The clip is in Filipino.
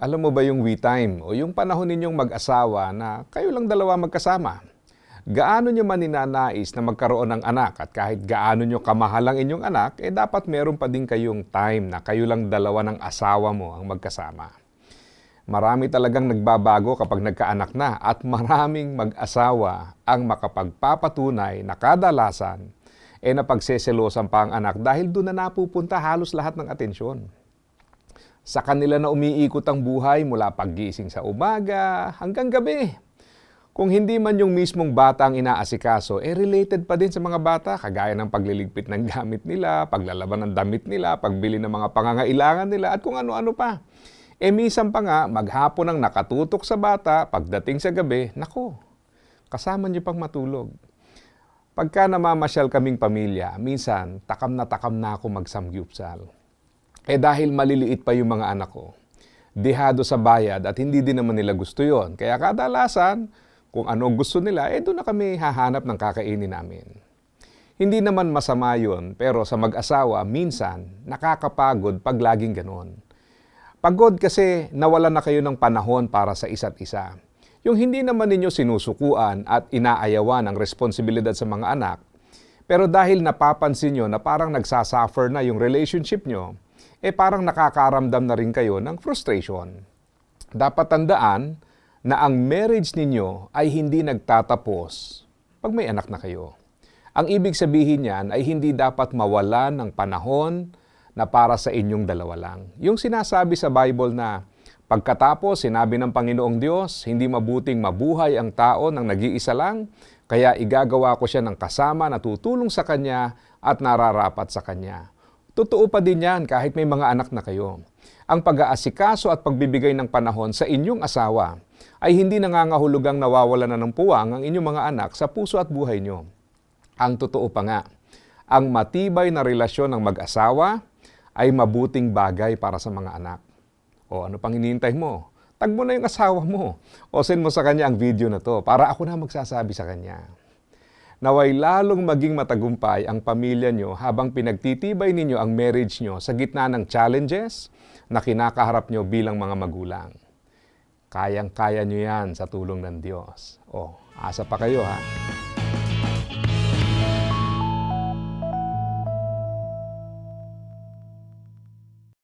Alam mo ba yung we time o yung panahon ninyong mag-asawa na kayo lang dalawa magkasama? Gaano nyo man ninanais na magkaroon ng anak at kahit gaano nyo kamahal ang inyong anak, eh dapat meron pa din kayong time na kayo lang dalawa ng asawa mo ang magkasama. Marami talagang nagbabago kapag nagkaanak na at maraming mag-asawa ang makapagpapatunay na kadalasan eh napagseselosan pa ang anak dahil doon na napupunta halos lahat ng atensyon. Sa kanila na umiikot ang buhay mula paggising sa umaga hanggang gabi. Kung hindi man yung mismong bata ang inaasikaso, eh related pa din sa mga bata, kagaya ng pagliligpit ng gamit nila, paglalaban ng damit nila, pagbili ng mga pangangailangan nila, at kung ano-ano pa. Eh minsan pa nga, maghapon ang nakatutok sa bata, pagdating sa gabi, nako, kasama niyo pang matulog. Pagka namamasyal kaming pamilya, minsan takam na takam na ako magsamgyupsal. Eh dahil maliliit pa yung mga anak ko, dihado sa bayad at hindi din naman nila gusto yon. Kaya kadalasan, kung ano gusto nila, eh doon na kami hahanap ng kakainin namin. Hindi naman masama yon, pero sa mag-asawa, minsan nakakapagod pag laging ganon. Pagod kasi nawalan na kayo ng panahon para sa isa't isa. Yung hindi naman ninyo sinusukuan at inaayawan ang responsibilidad sa mga anak, pero dahil napapansin nyo na parang nagsasuffer na yung relationship nyo, eh parang nakakaramdam na rin kayo ng frustration. Dapat tandaan na ang marriage ninyo ay hindi nagtatapos pag may anak na kayo. Ang ibig sabihin niyan ay hindi dapat mawalan ng panahon na para sa inyong dalawa lang. Yung sinasabi sa Bible na pagkatapos sinabi ng Panginoong Diyos, hindi mabuting mabuhay ang tao ng nag-iisa lang, kaya igagawa ko siya ng kasama na tutulong sa Kanya at nararapat sa Kanya. Totoo pa din yan kahit may mga anak na kayo. Ang pag-aasikaso at pagbibigay ng panahon sa inyong asawa ay hindi nangangahulugang nawawala na ng puwang ang inyong mga anak sa puso at buhay nyo. Ang totoo pa nga, ang matibay na relasyon ng mag-asawa ay mabuting bagay para sa mga anak. O ano pang hinihintay mo? Tag mo na yung asawa mo. O send mo sa kanya ang video na to para ako na magsasabi sa kanya. Naway lalong maging matagumpay ang pamilya nyo habang pinagtitibay ninyo ang marriage nyo sa gitna ng challenges na kinakaharap nyo bilang mga magulang. Kayang-kaya nyo yan sa tulong ng Diyos. O, asa pa kayo ha?